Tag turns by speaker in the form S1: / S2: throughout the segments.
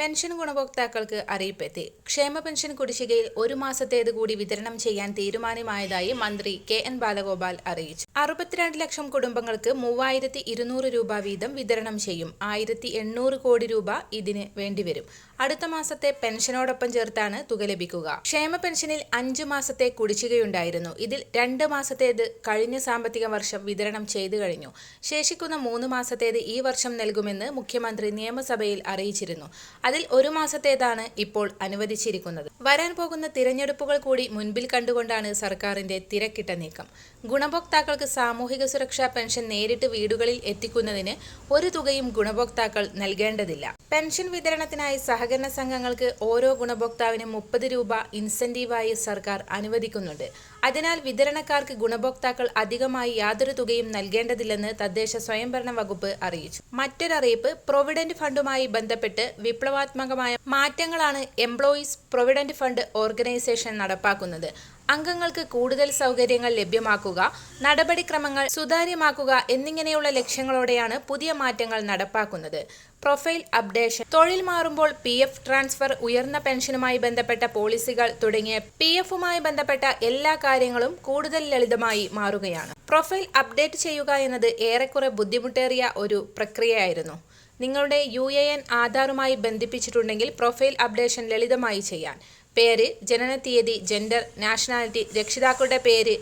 S1: Pension ഗുണഭോക്താക്കൾക്ക് അറിയിപ്പെത്തി. ക്ഷേമ pension കുടിശ്ശികയിൽ ഒരു മാസത്തേത് കൂടി വിതരണം ചെയ്യാൻ തീരുമാനമായതായി മന്ത്രി കെ എൻ ബാലഗോപാൽ അറിയിച്ചു. അറുപത്തിരണ്ട് ലക്ഷം കുടുംബങ്ങൾക്ക് മൂവായിരത്തി ഇരുന്നൂറ് രൂപ വീതം വിതരണം ചെയ്യും. ആയിരത്തി എണ്ണൂറ് കോടി രൂപ ഇതിന് വേണ്ടിവരും. അടുത്ത മാസത്തെ പെൻഷനോടൊപ്പം ചേർത്താണ് തുക ലഭിക്കുക. ക്ഷേമ പെൻഷനിൽ അഞ്ചു മാസത്തെ കുടിശ്ശികയുണ്ടായിരുന്നു. ഇതിൽ രണ്ട് മാസത്തേത് കഴിഞ്ഞ സാമ്പത്തിക വർഷം വിതരണം ചെയ്തു കഴിഞ്ഞു. ശേഷിക്കുന്ന മൂന്ന് മാസത്തേത് ഈ വർഷം നൽകുമെന്ന് മുഖ്യമന്ത്രി നിയമസഭയിൽ അറിയിച്ചിരുന്നു. അതിൽ ഒരു മാസത്തേതാണ് ഇപ്പോൾ അനുവദിച്ചിരിക്കുന്നത്. വരാൻ പോകുന്ന തിരഞ്ഞെടുപ്പുകൾ കൂടി മുൻപിൽ കണ്ടുകൊണ്ടാണ് സർക്കാരിന്റെ തിരക്കിട്ട നീക്കം. ഗുണഭോക്താക്കൾക്ക് സാമൂഹിക സുരക്ഷാ പെൻഷൻ നേരിട്ട് വീടുകളിൽ എത്തിക്കുന്നതിന് ഒരു തുകയും ഗുണഭോക്താക്കൾ നൽകേണ്ടതില്ല. പെൻഷൻ വിതരണത്തിനായി സഹകരണ സംഘങ്ങൾക്ക് ഓരോ ഗുണഭോക്താവിനും മുപ്പത് രൂപ ഇൻസെന്റീവായി സർക്കാർ അനുവദിക്കുന്നുണ്ട്. അതിനാൽ വിതരണക്കാർക്ക് ഗുണഭോക്താക്കൾ അധികമായി യാതൊരു തുകയും നൽകേണ്ടതില്ലെന്ന് തദ്ദേശ സ്വയംഭരണ വകുപ്പ് അറിയിച്ചു. മറ്റൊരറിയിപ്പ് പ്രൊവിഡന്റ് ഫണ്ടുമായി ബന്ധപ്പെട്ട് വിപ്ലവാത്മകമായ മാറ്റങ്ങളാണ് എംപ്ലോയീസ് പ്രൊവിഡന്റ് ഫണ്ട് ഓർഗനൈസേഷൻ നടപ്പാക്കുന്നത്. അംഗങ്ങൾക്ക് കൂടുതൽ സൗകര്യങ്ങൾ ലഭ്യമാക്കുക നടപടിക്രമങ്ങൾ സുതാര്യമാക്കുക എന്നിങ്ങനെയുള്ള ലക്ഷ്യങ്ങളോടെയാണ് പുതിയ മാറ്റങ്ങൾ നടപ്പാക്കുന്നത്. Profile updation. തൊഴിൽ മാറുമ്പോൾ പി എഫ് ട്രാൻസ്ഫർ ഉയർന്ന പെൻഷനുമായി ബന്ധപ്പെട്ട പോളിസികൾ തുടങ്ങിയ പി എഫുമായി ബന്ധപ്പെട്ട എല്ലാ കാര്യങ്ങളും കൂടുതൽ ലളിതമായി മാറുകയാണ്. പ്രൊഫൈൽ അപ്ഡേറ്റ് ചെയ്യുക എന്നത് ഏറെക്കുറെ ബുദ്ധിമുട്ടേറിയ ഒരു പ്രക്രിയയായിരുന്നു. നിങ്ങളുടെ യു എ എൻ ആധാറുമായി ബന്ധിപ്പിച്ചിട്ടുണ്ടെങ്കിൽ പ്രൊഫൈൽ അപ്ഡേഷൻ ലളിതമായി ചെയ്യാൻ. പേര് ജനനത്തീയതി ജെൻഡർ നാഷണാലിറ്റി രക്ഷിതാക്കളുടെ പേര്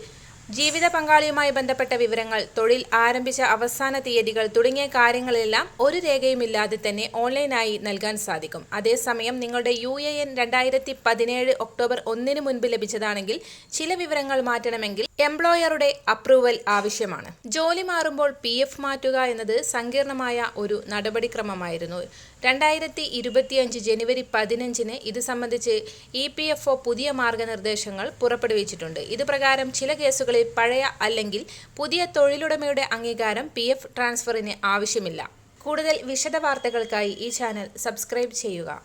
S1: ജീവിത പങ്കാളിയുമായി ബന്ധപ്പെട്ട വിവരങ്ങൾ തൊഴിൽ ആരംഭിച്ച അവസാന തീയതികൾ തുടങ്ങിയ കാര്യങ്ങളെല്ലാം ഒരു രേഖയുമില്ലാതെ തന്നെ ഓൺലൈനായി നൽകാൻ സാധിക്കും. അതേസമയം നിങ്ങളുടെ യു എ എൻ രണ്ടായിരത്തി പതിനേഴ് ഒക്ടോബർ ഒന്നിന് മുൻപ് ലഭിച്ചതാണെങ്കിൽ ചില വിവരങ്ങൾ മാറ്റണമെങ്കിൽ എംപ്ലോയറുടെ അപ്രൂവൽ ആവശ്യമാണ്. ജോലി മാറുമ്പോൾ പി എഫ് മാറ്റുക എന്നത് സങ്കീർണമായ ഒരു നടപടിക്രമമായിരുന്നു. രണ്ടായിരത്തി ഇരുപത്തിയഞ്ച് ജനുവരി പതിനഞ്ചിന് ഇത് സംബന്ധിച്ച് ഇ പി എഫ് ഒ പുതിയ മാർഗനിർദ്ദേശങ്ങൾ പുറപ്പെടുവിച്ചിട്ടുണ്ട്. ഇതുപ്രകാരം ചില ചില കേസുകളിൽ പഴയ അല്ലെങ്കിൽ പുതിയ തൊഴിലുടമയുടെ അംഗീകാരം പി എഫ് ട്രാൻസ്ഫറിന് ആവശ്യമില്ല. കൂടുതൽ വിശദ വാർത്തകൾക്കായി ഈ ചാനൽ സബ്സ്ക്രൈബ് ചെയ്യുക.